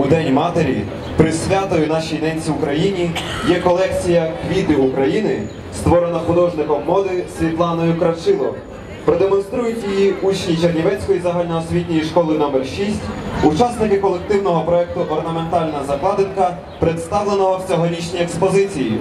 У День Матері присвятою нашій ненці Україні є колекція Квіти України, створена художником моди Світланою Крачило. Продемонструють її учні Чернівецької загальноосвітньої школи номер 6 учасники колективного проєкту Орнаментальна закладинка, представленого в цьогорічній експозиції.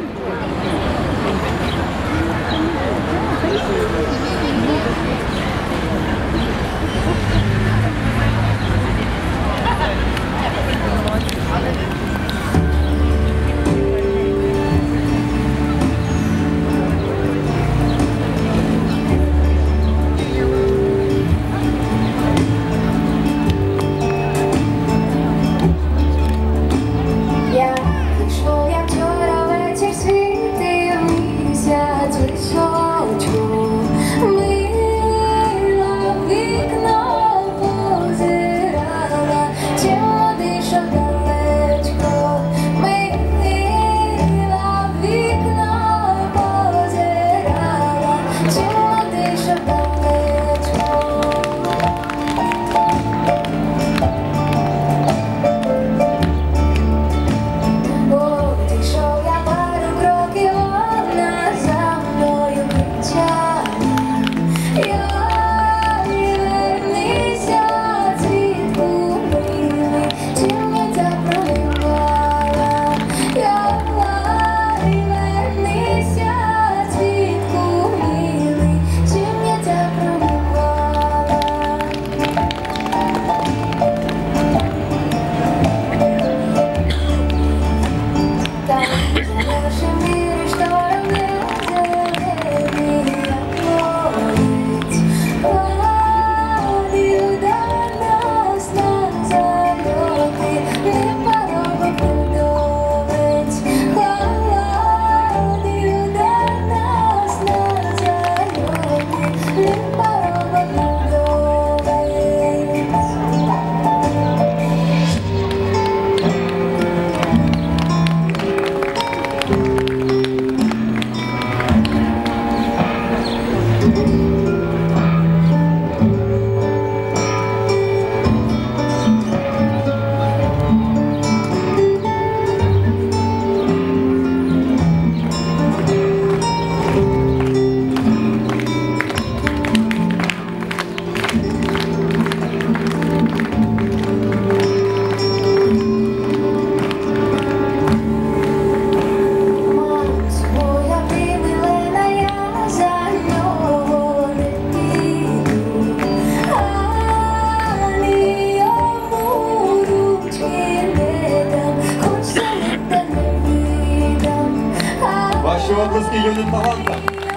Волковский юный талант.